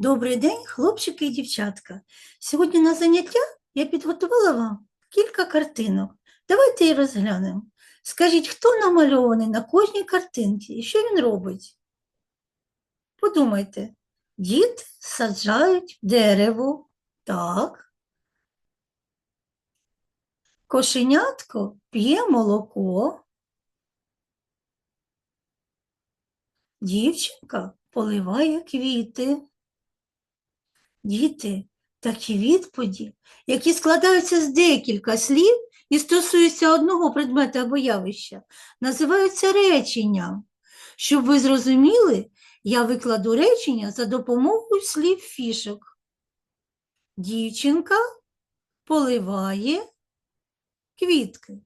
Добрий день, хлопчики і дівчатка. Сьогодні на заняття я підготувала вам кілька картинок. Давайте їх розглянемо. Скажіть, хто намальований на кожній картинці і що він робить? Подумайте, діти саджають дерево. Так. Кошенятко п'є молоко. Дівчинка поливає квіти. Діти, такі відповіді, які складаються з декілька слів і стосуються одного предмета або явища, називаються реченням. Щоб ви зрозуміли, я викладу речення за допомогою слів фішок. Дівчинка поливає квітки.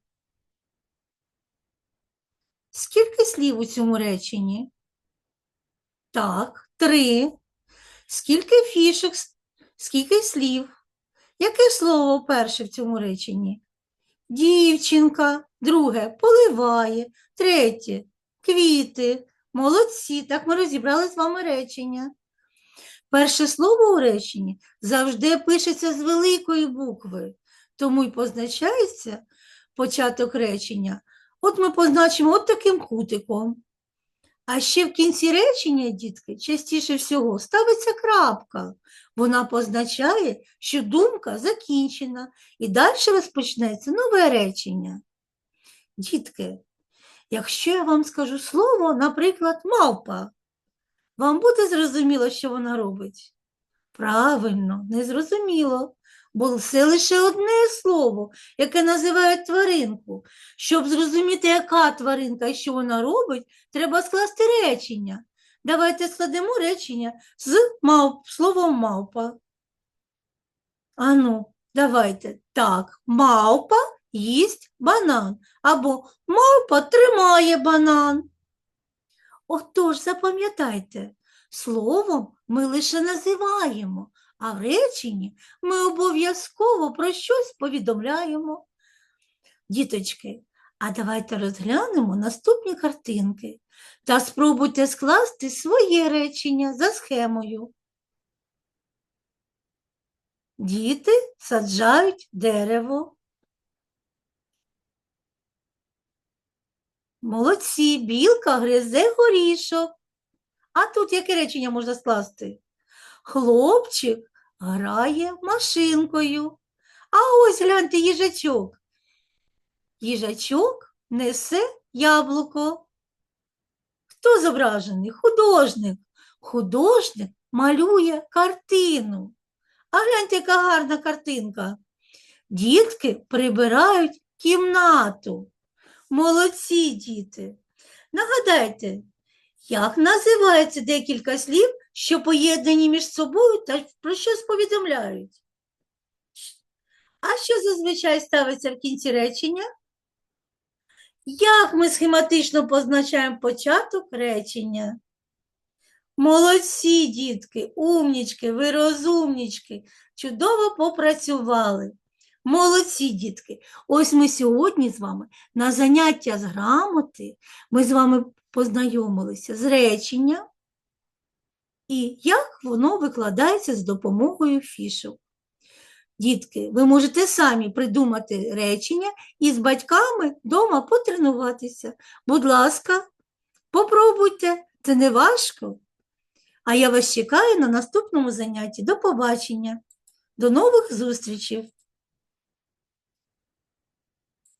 Скільки слів у цьому реченні? Так, три. Скільки фішок, скільки слів? Яке слово перше в цьому реченні? Дівчинка, друге поливає, третє квіти. Молодці, так ми розібрали з вами речення. Перше слово у реченні завжди пишеться з великої букви, тому й позначається початок речення. От ми позначимо от таким кутиком. А ще в кінці речення, дітки, частіше всього ставиться крапка. Вона позначає, що думка закінчена, і далі розпочнеться нове речення. Дітки, якщо я вам скажу слово, наприклад, мавпа, вам буде зрозуміло, що вона робить? Правильно, не зрозуміло, бо це лише одне слово, яке називають тваринку. Щоб зрозуміти, яка тваринка і що вона робить, треба скласти речення. Давайте складемо речення з мавп, словом мавпа. Ану, давайте. Так, мавпа їсть банан. Або мавпа тримає банан. Отож, запам'ятайте, словом ми лише називаємо, а в реченні ми обов'язково про щось повідомляємо. Діточки, а давайте розглянемо наступні картинки та спробуйте скласти своє речення за схемою. Діти саджають дерево. Молодці, білка гризе горішок. А тут яке речення можна скласти? Хлопчик грає машинкою. А ось гляньте їжачок. Їжачок несе яблуко. Хто зображений? Художник. Художник малює картину. А гляньте, яка гарна картинка. Дітки прибирають кімнату. Молодці діти. Нагадайте, як називається декілька слів, що поєднані між собою та про щось повідомляють? А що зазвичай ставиться в кінці речення? Як ми схематично позначаємо початок речення? Молодці, дітки, умнічки, ви розумнічки, чудово попрацювали. Молодці, дітки. Ось ми сьогодні з вами на заняття з грамоти ми з вами познайомилися з реченням і як воно викладається з допомогою фішок. Дітки, ви можете самі придумати речення і з батьками вдома потренуватися. Будь ласка, попробуйте, це не важко. А я вас чекаю на наступному занятті. До побачення, до нових зустрічей!